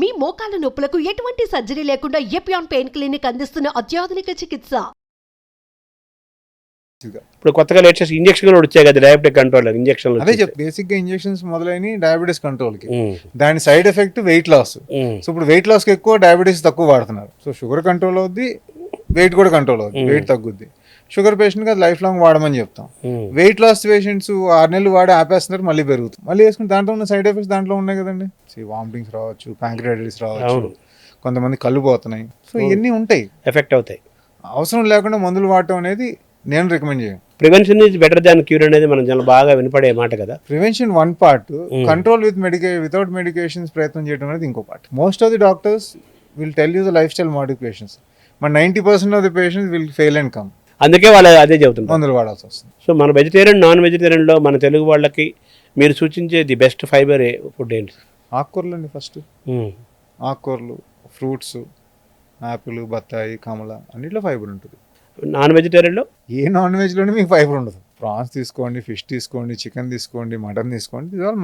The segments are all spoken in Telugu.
మీ మోకాల నొప్పులకు ఎటువంటి సర్జరీ లేకుండా ఎపియాన్ పెయిన్ క్లినిక్ అందిస్తున్న అత్యాధునిక చికిత్స? ఇప్పుడు కొత్తగా లేటెస్ట్ ఇంజక్షన్ కూడా వచ్చాయి కదా డయాబెటిక్ కంట్రోల్ ఇంజక్షన్ అదే బేసిక్గా ఇంజెక్షన్స్ మొదలైన డయాబెటీస్ కంట్రోల్కి. దాని side effect weight loss so ఇప్పుడు వెయిట్ లాస్కి ఎక్కువ డయాబెటీస్ తక్కువ వాడుతున్నారు. సో షుగర్ కంట్రోల్ అవుద్ది వెయిట్ కూడా కంట్రోల్ అవుద్ది. వెయిట్ తగ్గుద్ది. షుగర్ పేషెంట్కి లైఫ్ లాంగ్ వాడమని చెప్తాం. వెయిట్ లాస్ పేషెంట్స్ ఆరు నెలలు వాడి ఆపేస్తున్నారు మళ్ళీ పెరుగుతుంది మళ్ళీ వేసుకుని దాంట్లో ఉన్న సైడ్ ఎఫెక్ట్స్ దాంట్లో ఉన్నాయి కదండి. వామిటింగ్స్ రావచ్చు ప్యాంక్రైటిస్ రావచ్చు కొంతమంది కళ్ళు పోతున్నాయి. సో. ఇవన్నీ ఉంటాయి. ఎఫెక్ట్ అవుతాయి. అవసరం లేకుండా మందులు వాడటం అనేది నేను రికమెండ్ చేయను. Prevention is better than cure అనేది మనం చాలా బాగా వినపడే మాట కదా. Prevention one part. Control with medic without medications ప్రయత్నం చేయడం అనేది ఇంకో part. Most of the doctors will tell you the lifestyle modifications. మన ninety percent of the patients will fail and come. అందుకే వాళ్ళు అదే చెబుతున్నారు మందులు వాడాల్సి వస్తుంది. సో మన వెజిటేరియన్ నాన్ వెజిటేరియన్లో మన తెలుగు వాళ్ళకి మీరు సూచించే ది బెస్ట్ ఫైబర్ ఫుడ్ ఏంటి? ఆకుకూరలు అండి ఫస్ట్. ఆకుకూరలు ఫ్రూట్స్ యాపిల్ బత్తాయి కమల అన్నిట్లో ఫైబర్ ఉంటుంది. నాన్ వెజిటేరియన్లో? ఏ నాన్ వెజ్లోనే మీకు ఫైబర్ ఉండదు. ప్రాన్స్ తీసుకోండి ఫిష్ తీసుకోండి చికెన్ తీసుకోండి మటన్ తీసుకోండి ఇది ఆల్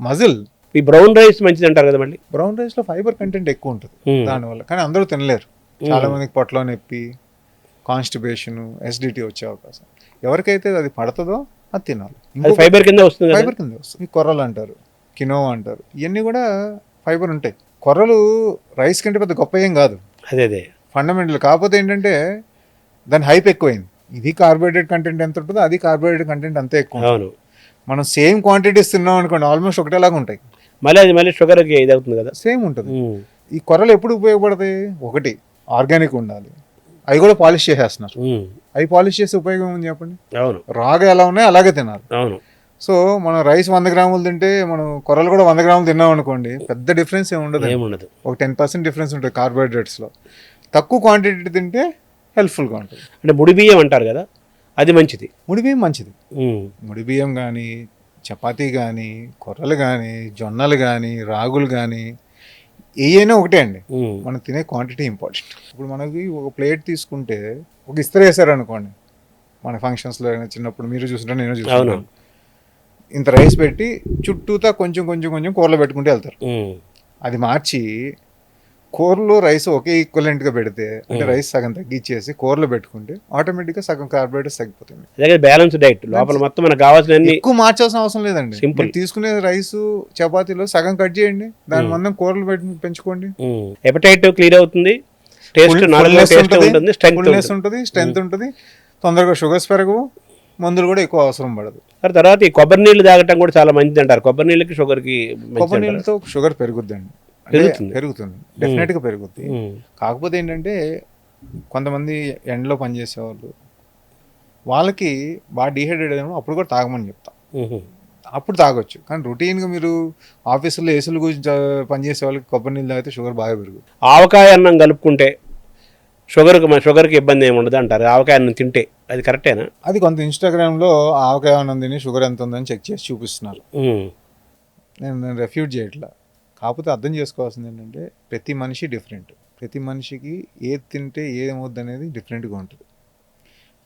మజిల్. ఈ బ్రౌన్ రైస్ మంచిది అంటారు కదా మళ్ళీ? బ్రౌన్ రైస్లో ఫైబర్ కంటెంట్ ఎక్కువ ఉంటుంది. దానివల్ల కానీ అందరూ తినలేరు. చాలా. మందికి పొట్టలో నొప్పి కాన్స్టిపేషన్ ఎసిడిటీ వచ్చే అవకాశం. ఎవరికైతే అది పడుతుందో అది తినాలి. ఫైబర్ కింద వస్తుంది కదా ఫైబర్ కింద వస్తుంది. కొర్రలు అంటారు కినోవా అంటారు ఇవన్నీ కూడా ఫైబర్ ఉంటాయి. కొర్రలు రైస్ కంటే పెద్ద గొప్ప ఏం కాదు. అదే అదే. ఫండమెంటల్ కాకపోతే ఏంటంటే దాని హైప్ ఎక్కువైంది. ఇది కార్బోహైడ్రేట్ కంటెంట్ ఎంత ఉంటుందో అది కార్బోహైడ్రేట్ కంటెంట్ అంతే ఎక్కువ మనం సేమ్ క్వాంటిటీస్ తిన్నాం అనుకోండి ఆల్మోస్ట్ ఒకటేలాగా ఉంటాయి. మళ్ళీ అది మళ్ళీ షుగర్కి ఇది అవుతుంది కదా. సేమ్ ఉంటుంది. ఈ కొర్రలు ఎప్పుడు ఉపయోగపడతాయి? ఒకటి ఆర్గానిక్ ఉండాలి. అవి కూడా పాలిష్ చేసేస్తున్నారు. అవి పాలిష్ చేసే ఉపయోగం ఉంది చెప్పండి? అవును. రాగా ఎలా ఉన్నాయో అలాగే తినాలి. అవును. సో మనం రైస్ వంద గ్రాములు తింటే మనం కొర్రలు కూడా వంద గ్రాములు తిన్నాం అనుకోండి పెద్ద డిఫరెన్స్ ఏమి ఉండదు. ఏముండదు. ఒక టెన్ పర్సెంట్ డిఫరెన్స్ ఉంటుంది కార్బోహైడ్రేట్స్లో. తక్కువ క్వాంటిటీ తింటే హెల్ప్ఫుల్గా ఉంటుంది. అంటే ముడి బియ్యం అంటారు కదా అది మంచిది. ముడి బియ్యం మంచిది. ముడి బియ్యం కానీ చపాతీ కానీ కొర్రలు కానీ జొన్నలు కానీ రాగులు కానీ ఏయైనా ఒకటే అండి. మనం తినే క్వాంటిటీ ఇంపార్టెంట్ ఇప్పుడు మనకి ఒక ప్లేట్ తీసుకుంటే ఒక ఇస్త్రీ వేసారు అనుకోండి మన ఫంక్షన్స్లో చిన్నప్పుడు మీరు చూస్తుంటే నేను చూస్తున్నాను ఇంత రైస్ పెట్టి చుట్టూతా కొంచెం కొంచెం కొంచెం కూరలో పెట్టుకుంటూ వెళ్తారు. అది మార్చి కూరలో రైస్ ఒకే ఈక్వలెంట్గా పెడితే అంటే Mm. రైస్ సగం తగ్గించేసి కూరలో పెట్టుకుంటే ఆటోమేటిక్గా సగం కార్బోహైడ్రేట్స్ తగ్గిపోతుంది. అదే బ్యాలెన్స్ డైట్ లోపల మొత్తం మనకు కావాల్సిన ఎక్కువ మార్చాల్సిన అవసరం లేదండి. మీరు తీసుకునే రైస్ చపాతీలో సగం కట్ చేయండి. దాని Mm. మందం కూరలు పెట్టి పెంచుకోండి. హెపటైట్ క్లియర్ అవుతుంది. టేస్ట్ టేస్ట్ ఉంటుంది, ఉంటుంది. స్ట్రెంగ్త్ ఉంటుంది. స్ట్రెంత్ ఉంటుంది. తొందరగా షుగర్స్ పెరగవు. మందులు కూడా ఎక్కువ అవసరం పడదు. తర్వాత ఈ కొబ్బరి నీళ్ళు తాగటం కూడా చాలా మంచిది అంటారు కొబ్బరి నీళ్ళకి షుగర్కి మంచిది కొబ్బరి. నీళ్ళతో షుగర్ పెరుగుద్దండి. పెరుగుతుంది. పెరుగుతుంది. డెఫినెట్గా పెరుగుద్ది. ఉమ్. కాకపోతే ఏంటంటే కొంతమంది ఎండలో పనిచేసే వాళ్ళు వాళ్ళకి బాగా డిహైడ్రేట్ అయినప్పుడు అప్పుడు కూడా తాగమని చెప్తాం. అప్పుడు తాగొచ్చు. కానీ రొటీన్గా మీరు ఆఫీసులో ఏసుల గురించి పనిచేసే వాళ్ళకి కొబ్బరి నీళ్ళు తాగితే షుగర్ బాగా పెరుగుతుంది ఆవకాయ అన్నం కలుపుకుంటే షుగర్కి షుగర్కి ఇబ్బంది ఏమి ఉండదు అంటారు. ఆవకాయ అన్నం తింటే అది కరెక్టేనా? అది కొంత ఇన్స్టాగ్రామ్లో ఆవకాయ అన్నం తిని షుగర్ ఎంత ఉందని చెక్ చేసి చూపిస్తున్నారు. నేను రెఫ్యూజ్ చేయట్లా. కాకపోతే అర్థం చేసుకోవాల్సింది ఏంటంటే ప్రతి మనిషి డిఫరెంట్ ప్రతి మనిషికి ఏది తింటే ఏమవుద్ది అనేది డిఫరెంట్గా ఉంటుంది.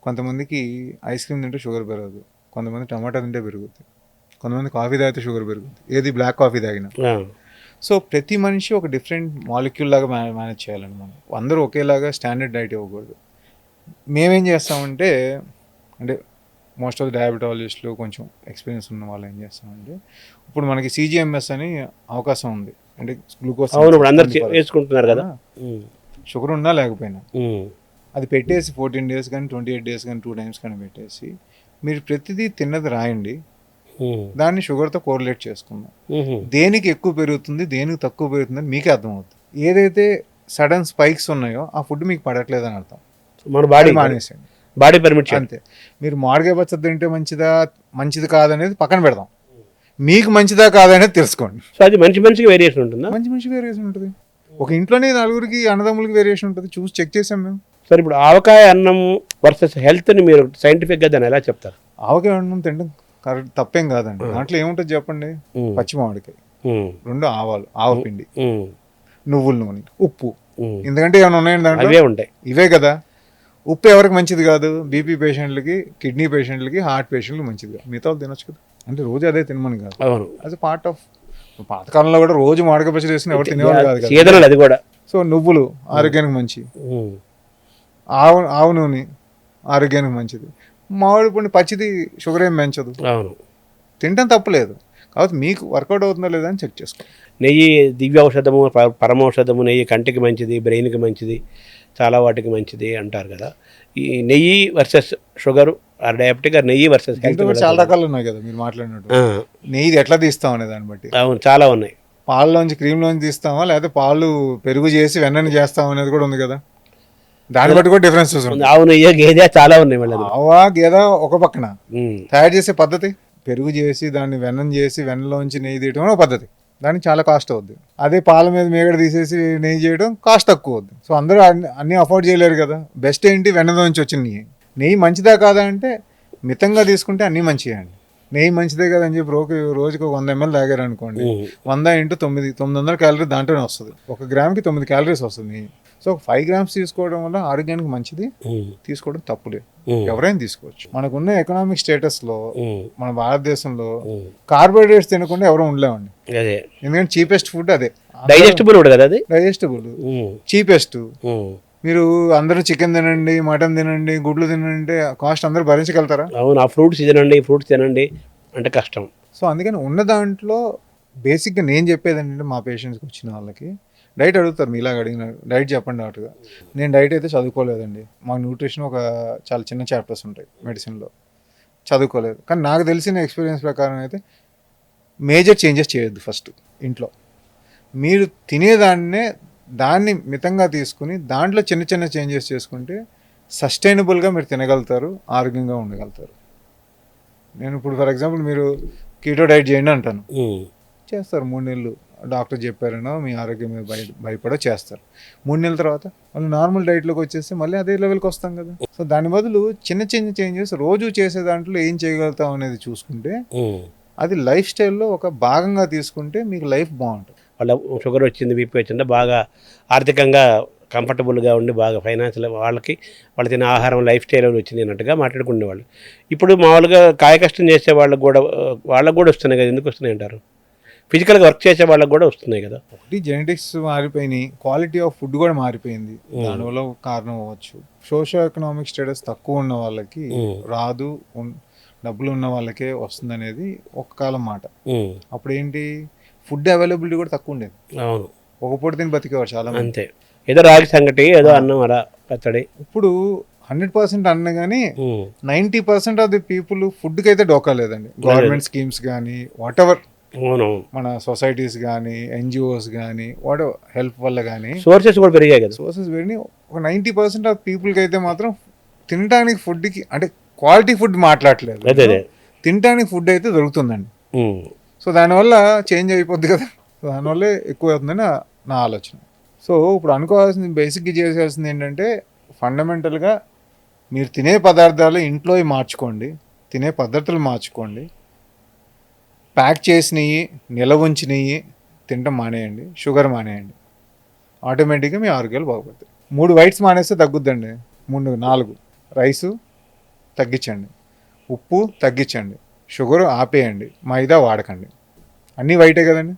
కొంతమందికి ఐస్ క్రీమ్ తింటే షుగర్ పెరగదు. కొంతమంది టమాటా తింటే పెరుగుద్ది. కొంతమంది కాఫీ తాగితే షుగర్ పెరుగుద్ది. ఏది బ్లాక్ కాఫీ తాగినా. సో ప్రతి మనిషి ఒక డిఫరెంట్ మాలిక్యూల్ లాగా మేనే మేనేజ్ చేయాలండి మనం అందరూ ఒకేలాగా స్టాండర్డ్ డైట్ ఇవ్వకూడదు. మేమేం చేస్తామంటే అంటే మోస్ట్ ఆఫ్ డయాబెటాలజిస్టులు కొంచెం ఎక్స్పీరియన్స్ ఉన్న వాళ్ళు ఏం చేస్తామంటే ఇప్పుడు మనకి సీజీఎంఎస్ అని అవకాశం ఉంది. అంటే గ్లూకోజ్ వేసుకుంటున్నారు కదా. షుగర్ ఉన్నా లేకపోయినా. అది పెట్టేసి ఫోర్టీన్ డేస్ కానీ ట్వంటీ ఎయిట్ డేస్ కానీ టూ టైమ్స్ కానీ పెట్టేసి మీరు ప్రతిదీ తిన్నది రాయండి. దాన్ని షుగర్తో కోరిలేట్ చేసుకుందాం. దేనికి ఎక్కువ పెరుగుతుంది దేనికి తక్కువ పెరుగుతుంది మీకే అర్థమవుతుంది. ఏదైతే సడన్ స్పైక్స్ ఉన్నాయో ఆ ఫుడ్ మీకు పడట్లేదు అని అర్థం. మన బాడీ అది మానేసేయండి. బాడీ పర్మిట్ అంతే. మీరు మామిడికాయ పచ్చడి తింటే మంచిదా మంచిది కాదనేది పక్కన పెడదాం. మీకు మంచిదా కాదనేది తెలుసుకోండి. సో అది మనిషి మనిషికి వేరియేషన్ ఉంటుందా? మంచి మంచి వేరియేషన్ ఉంటుంది. ఒక ఇంట్లోనే నలుగురికి అన్నదమ్ములకి వేరియేషన్ ఉంటుంది. చూసి చెక్ చేసాం మేము. సరే ఇప్పుడు ఆవకాయ అన్నం వర్సెస్ హెల్త్ని మీరు సైంటిఫిక్గా దాన్ని ఎలా చెప్తారు? ఆవకాయ అన్నం తినడం కరెక్ట్ తప్పేం కాదండి. దాంట్లో ఏముంటుంది చెప్పండి. పచ్చి మామిడికాయ. రెండు ఆవాలు ఆవపిండి. నువ్వుల నూనె ఉప్పు. ఎందుకంటే ఏమైనా ఉన్నాయండి అవే ఉంటాయి. ఇవే కదా. ఉప్పు ఎవరికి మంచిది కాదు? బీపీ పేషెంట్లకి కిడ్నీ పేషెంట్లకి హార్ట్ పేషెంట్లకి మంచిది కాదు. మిగతా వాళ్ళు తినొచ్చు కదా. అంటే రోజు అదే తినమని కాదు. అవును. యాజ్ అ పార్ట్ ఆఫ్ పాతకాలంలో కూడా రోజు మామిడికాయ పచ్చడి వేసుకుని ఎవరు తినేవాళ్ళు కాదు అది కూడా. సో నువ్వులు ఆరోగ్యానికి మంచి. ఆవు ఆవు నూనె ఆరోగ్యానికి మంచిది. మామిడి పండు పచ్చిది షుగర్ ఏం పెంచదు. అవును. తినడం తప్పలేదు కాబట్టి మీకు వర్కౌట్ అవుతుందా లేదా అని చెక్ చేసుకో. నెయ్యి దివ్య ఔషధము పరమౌషధము నెయ్యి కంటికి మంచిది బ్రెయిన్కి మంచిది చాలా వాటికి మంచిది అంటారు కదా. ఈ నెయ్యి versus sugar or diabetic or నెయ్యి వర్సెస్ చాలా రకాలు ఉన్నాయి కదా మీరు మాట్లాడినట్టు. నెయ్యి ఎట్లా తీస్తాం అనే దాన్ని బట్టి. అవును చాలా ఉన్నాయి. పాలలోంచి క్రీమ్లోంచి తీస్తామా లేకపోతే పాలు పెరుగు చేసి వెన్నని చేస్తాం అనేది కూడా ఉంది కదా. దాన్ని బట్టి కూడా ఆవు నెయ్యి గేదె చాలా ఉన్నాయి మళ్ళీ. ఆవా గేద ఒక పక్కన. తయారు చేసే పద్ధతి? పెరుగు చేసి దాన్ని వెన్నం చేసి వెన్నలోంచి నెయ్యి తీయడం ఒక పద్ధతి. దానికి చాలా కాస్ట్ అవుద్ది. అదే పాల మీద మేగడ తీసేసి నెయ్యి చేయడం కాస్ట్ తక్కువ అవుద్ది. సో అందరూ అన్ని- అన్ని అఫోర్డ్ చేయలేరు కదా. బెస్ట్ ఏంటి? వెన్నలోంచి వచ్చిన నెయ్యి. నెయ్యి మంచిదా కాదా అంటే మితంగా తీసుకుంటే అన్నీ మంచిగా అండి. నెయ్యి మంచిదే కదా అని చెప్పి రోజు రోజుకి ఒక వంద ఎంఎల్ తాగారు అనుకోండి. వంద ఇంటూ తొమ్మిది తొమ్మిది వందల క్యాలరీ దాంట్లోనే వస్తుంది ఒక గ్రామ్కి తొమ్మిది క్యాలరీస్ వస్తుంది సో ఫైవ్ గ్రామ్స్ తీసుకోవడం వల్ల ఆరోగ్యానికి మంచిది. తీసుకోవడం తప్పులేదు. ఎవరైనా తీసుకోవచ్చు మనకున్న ఎకనామిక్ స్టేటస్లో. మన భారతదేశంలో. కార్బోహైడ్రేట్స్ తినకుండా ఎవరు ఉండలేమండి ఎందుకంటే చీపెస్ట్ ఫుడ్ అదే డైజెస్టిబుల్ కదా డైజెస్టబుల్. చీపెస్ట్. మీరు అందరూ చికెన్ తినండి మటన్ తినండి గుడ్లు తినండి కాస్ట్ అందరూ భరించగలుగుతారా? అవును ఆ ఫ్రూట్స్ తినండి ఫ్రూట్స్ తినండి అంటే కష్టం. సో అందుకని ఉన్న దాంట్లో బేసిక్గా నేను చెప్పేది ఏంటంటే మా పేషెంట్స్కి వచ్చిన వాళ్ళకి డైట్ అడుగుతారు. మీ ఇలాగ అడిగిన డైట్ చెప్పండి డాక్టర్గా నేను డైట్ అయితే చదువుకోలేదండి. మాకు న్యూట్రిషన్ ఒక చాలా చిన్న చాప్టర్స్ ఉంటాయి మెడిసిన్లో చదువుకోలేదు. కానీ నాకు తెలిసిన ఎక్స్పీరియన్స్ ప్రకారం అయితే మేజర్ చేంజెస్ చేయొద్దు ఫస్ట్ ఇంట్లో. మీరు తినేదాన్నే దాన్ని మితంగా తీసుకుని దాంట్లో చిన్న చిన్న చేంజెస్ చేసుకుంటే సస్టైనబుల్గా మీరు తినగలుగుతారు ఆరోగ్యంగా ఉండగలుగుతారు. నేను ఇప్పుడు ఫర్ ఎగ్జాంపుల్ మీరు కీటో డైట్ చేయండి అంటాను. చేస్తారు. మూడు నెలలు డాక్టర్ చెప్పారనో మీ ఆరోగ్యం భయ భయపడో చేస్తారు. మూడు నెలల తర్వాత మళ్ళీ నార్మల్ డైట్లోకి వచ్చేస్తే మళ్ళీ అదే లెవెల్కి వస్తాం కదా. సో దాని బదులు చిన్న చిన్న చేంజెస్ రోజు చేసే దాంట్లో ఏం చేయగలుగుతాం అనేది చూసుకుంటే. అది లైఫ్ స్టైల్లో ఒక భాగంగా తీసుకుంటే మీకు లైఫ్ బాగుంటుంది. వాళ్ళ షుగర్ వచ్చింది బీపీ వచ్చింది బాగా ఆర్థికంగా కంఫర్టబుల్గా ఉండి బాగా ఫైనాన్షియల్ వాళ్ళకి వాళ్ళు తినే ఆహారం లైఫ్ స్టైల్ వచ్చింది అన్నట్టుగా మాట్లాడుకునేవాళ్ళు. ఇప్పుడు మామూలుగా కాయ కష్టం చేసే వాళ్ళకి కూడా వాళ్ళకి కూడా వస్తున్నాయి కదా ఎందుకు వస్తున్నాయి అంటారు? ఫిజికల్గా వర్క్ చేసే వాళ్ళకి కూడా వస్తున్నాయి కదా. ఒకటి జెనెటిక్స్ మారిపోయినాయి క్వాలిటీ ఆఫ్ ఫుడ్ కూడా మారిపోయింది. దానివల్ల కారణం అవ్వచ్చు. సోషో ఎకనామిక్ స్టేటస్ తక్కువ ఉన్న వాళ్ళకి. రాదు డబ్బులు ఉన్న వాళ్ళకే వస్తుంది అనేది ఒక కాలం మాట. అప్పుడు ఏంటి ఫుడ్ అవైలబిలిటీ కూడా తక్కువ ఉండేది. అవును. ఒక పూట తిని బతికేవారు చాలా మంది అంతే. ఏదో రాగి సంగటి ఏదో అన్నం అలా పచ్చడి. ఇప్పుడు హండ్రెడ్ పర్సెంట్ అన్న కానీ ఉమ్. Ninety percent of the people ఫుడ్కి అయితే డోకా లేదండి. గవర్నమెంట్ స్కీమ్స్ కానీ వాట్ ఎవర్ మన సొసైటీస్ కానీ ఎన్జిఓస్ కానీ వాట్ హెల్ప్ వల్ల కానీ సోర్సెస్ కూడా పెరిగాయి కదా. సోర్సెస్ వెళ్ళి ఒక నైంటీ పర్సెంట్ ఆఫ్ పీపుల్కి అయితే మాత్రం తినడానికి ఫుడ్కి అంటే క్వాలిటీ ఫుడ్ మాట్లాడలేదు తినడానికి ఫుడ్ అయితే దొరుకుతుందండి. సో దానివల్ల చేంజ్ అయిపోద్ది కదా. సో దానివల్లే ఎక్కువ అవుతుందని నా- ఆలోచన. సో ఇప్పుడు అనుకోవాల్సింది బేసిక్గా చేయాల్సింది ఏంటంటే ఫండమెంటల్గా మీరు తినే పదార్థాలు ఇంట్లో మార్చుకోండి తినే పద్ధతులు మార్చుకోండి ప్యాక్ చేసినవి నిలవ ఉంచినవి తినటం మానేయండి షుగర్ మానేయండి. ఆటోమేటిక్గా మీ ఆరోగ్యాలు బాగుపడతాయి. మూడు వైట్స్ మానేస్తే తగ్గుద్దండి. మూడు నాలుగు. రైసు తగ్గించండి. ఉప్పు తగ్గించండి. షుగర్ ఆపేయండి మైదా వాడకండి. అన్నీ వైటే కదండి.